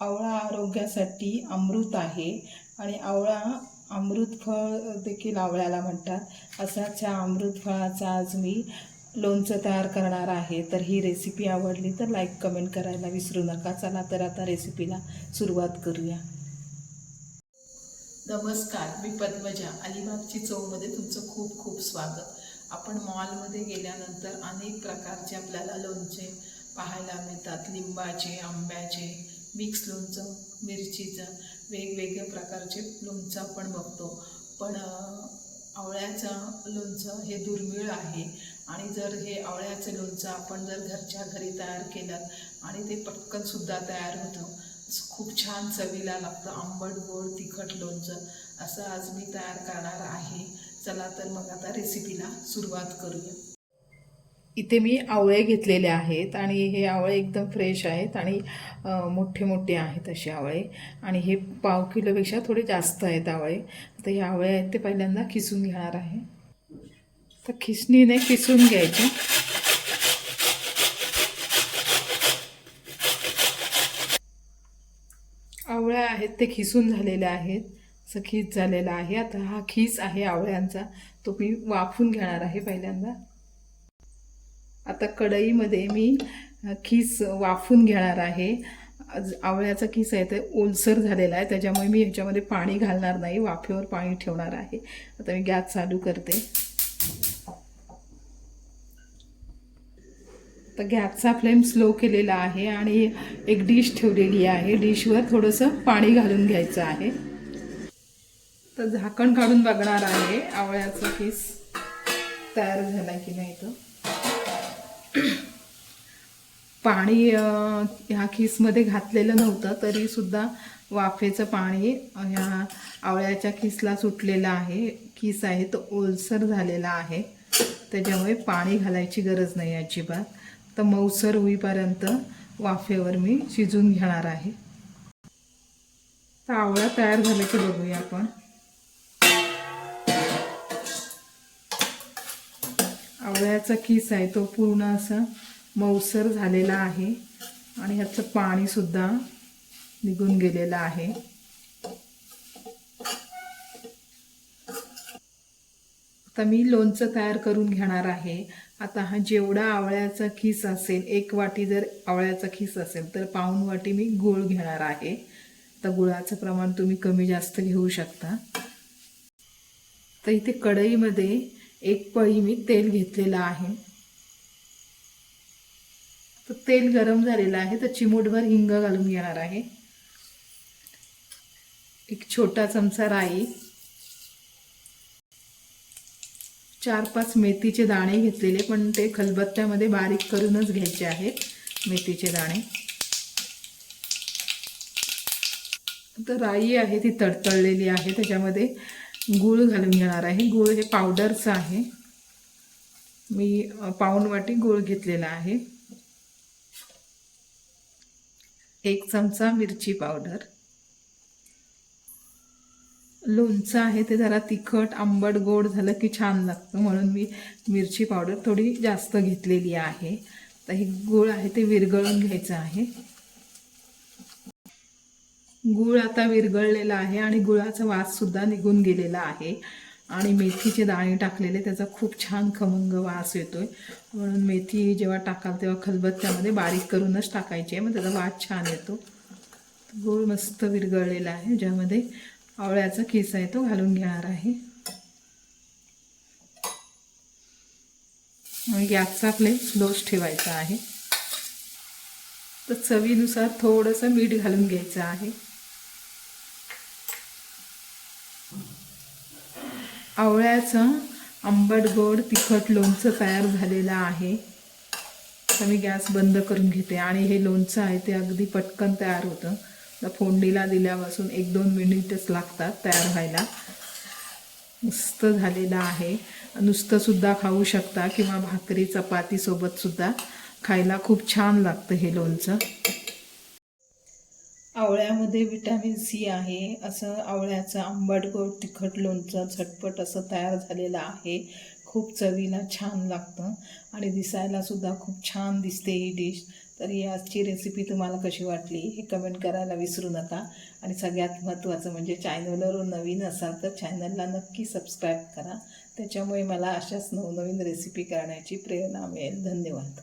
आवळा आरोग्यासाठी अमृत आहे आणि आवळा अमृत फळ देखील आवळ्याला म्हणतात. असाच ह्या अमृत फळाचा आज मी लोणचं तयार करणार आहे. तर ही रेसिपी आवडली तर लाईक कमेंट करायला विसरू नका. चला तर आता रेसिपीला सुरुवात करूया. नमस्कार मी पद्मजा. अलिबागची चौमध्ये तुमचं खूप खूप स्वागत. आपण मॉलमध्ये गेल्यानंतर अनेक प्रकारचे आपल्याला लोणचे पाहायला मिळतात. लिंबाचे आंब्याचे मिक्स लोणचं मिरचीचं वेगवेगळ्या प्रकारचे लोणचं आपण बघतो. पण आवळ्याचं लोणचं हे दुर्मिळ आहे. आणि जर हे आवळ्याचं लोणचं आपण जर घरच्या घरी तयार केलं आणि ते पटकनसुद्धा तयार होतं खूप छान चवीला लागतं. आंबट गोड तिखट लोणचं असं आज मी तयार करणार आहे. चला तर मग आता रेसिपीला सुरुवात करूया. इथे मी आवळे घेतलेले आहेत आणि हे आवळे एकदम फ्रेश आहेत आणि मोठे मोठे आहेत असे आवळे. आणि हे पाव किलोपेक्षा थोडे जास्त आहेत आवळे. तर हे आवळे आहेत ते पहिल्यांदा खिसून घेणार आहे. तर खिसणीने खिसून घ्यायचे. आवळ्या आहेत ते खिसून झालेले आहेत. असं खीस झालेला आहे. आता हा खीस आहे आवळ्यांचा. तो मी वाफून घेणार आहे पहिल्यांदा. आता कढईमध्ये मी खीस वाफून घेणार आहे. आज आवळ्याचा खीस आहे ते ओलसर झालेला आहे त्याच्यामुळे मी ह्याच्यामध्ये पाणी घालणार नाही वाफेवर पाणी ठेवणार आहे. आता मी गॅस चालू करते. तर गॅसचा फ्लेम स्लो केलेला आहे आणि एक डिश ठेवलेली आहे. डिशवर थोडंसं पाणी घालून घ्यायचं आहे. तर झाकण काढून बघणार आहे आवळ्याचा किस तयार झाला की नाही तो. पाणी ह्या किसमध्ये घातलेलं नव्हतं तरी सुद्धा वाफेचं पाणी ह्या आवळ्याच्या किसला सुटलेलं आहे. किस आहे तो ओलसर झालेला आहे. त्याच्यामुळे पाणी घालायची गरज नाही अजिबात. तर मऊसर होईपर्यंत वाफेवर मी शिजून घेणार आहे. तर आवळा तयार झाल्याचं की बघूया आपण. आवळ्याचा किस आहे तो पूर्ण असा मऊसर झालेला आहे. आणि ह्याचं पाणीसुद्धा निघून गेलेलं आहे. आता मी लोणचं तयार करून घेणार आहे. आता हा जेवढा आवळ्याचा खीस असेल एक वाटी जर आवळ्याचा खीस असेल तर पाऊण वाटी मी गूळ घेणार आहे. तर गुळाचं प्रमाण तुम्ही कमी जास्त घेऊ शकता. तर इथे कढईमध्ये एक पळी मी तेल घेतलेलं आहे. तर तेल गरम झालेलं आहे तर चिमूटभर हिंग घालून घेणार आहे. एक छोटा चमचा राई. चार पाच मेथीचे दाणे घेतलेले पण ते खलबत्त्यामध्ये बारीक करूनच घ्यायचे आहेत मेथीचे दाणे. तर राई आहे ती तडतडलेली आहे त्याच्यामध्ये गूळ घालून घेणार आहे. गूळ हे पावडरचं आहे. मी अ, पाऊण वाटी गूळ घेतलेला आहे. एक चमचा मिरची पावडर. लोणचं आहे ते जरा तिखट आंबट गोड झालं की छान लागतं. म्हणून मी मिरची पावडर थोडी जास्त घेतलेली आहे. तर हे गूळ आहे ते विरघळून घ्यायचं आहे. गूळ आता विरघळलेला आहे आणि गुळाचा वाससुद्धा निघून गेलेला आहे. आणि मेथीचे दाणे टाकलेले त्याचा खूप छान खमंग वास येतोय. म्हणून मेथी जेव्हा टाकाल तेव्हा खलबत्त्यामध्ये बारीक करूनच टाकायची आहे मग त्याचा वास छान येतो. गूळ मस्त विरघळलेला आहे ज्यामध्ये आवळ्याचा केस आहे तो घालून घेणार आहे. गॅसचा फ्लेम स्लोच ठेवायचा आहे. तर चवीनुसार थोडंसं मीठ घालून घ्यायचं आहे. आवळ्याचं आंबट गोड तिखट लोणचं तयार झालेलं आहे. तर मी गॅस बंद करून घेते आणि हे लोणचं आहे ते अगदी पटकन तयार होतं. तर फोडणीला दिल्यापासून एक दोन मिनिटच लागतात तयार व्हायला. मस्त झालेलं आहे. नुसतंसुद्धा खाऊ शकता किंवा भाकरी चपातीसोबतसुद्धा खायला खूप छान लागतं हे लोणचं. आवळ्यामध्ये विटॅमिन सी आहे. असं आवळ्याचं आंबट गोड तिखट लोणचं झटपट असं तयार झालेलं आहे. खूप चवीला छान लागतं आणि दिसायला सुद्धा खूप छान दिसते ही डिश तर ही आजची रेसिपी तुम्हाला कशी वाटली हे कमेंट करायला विसरू नका. आणि सगळ्यात महत्त्वाचं म्हणजे चॅनलवर नवीन असाल तर चॅनलला नक्की सबस्क्राईब करा. त्याच्यामुळे मला अशाच नवनवीन रेसिपी करण्याची प्रेरणा मिळेल. धन्यवाद.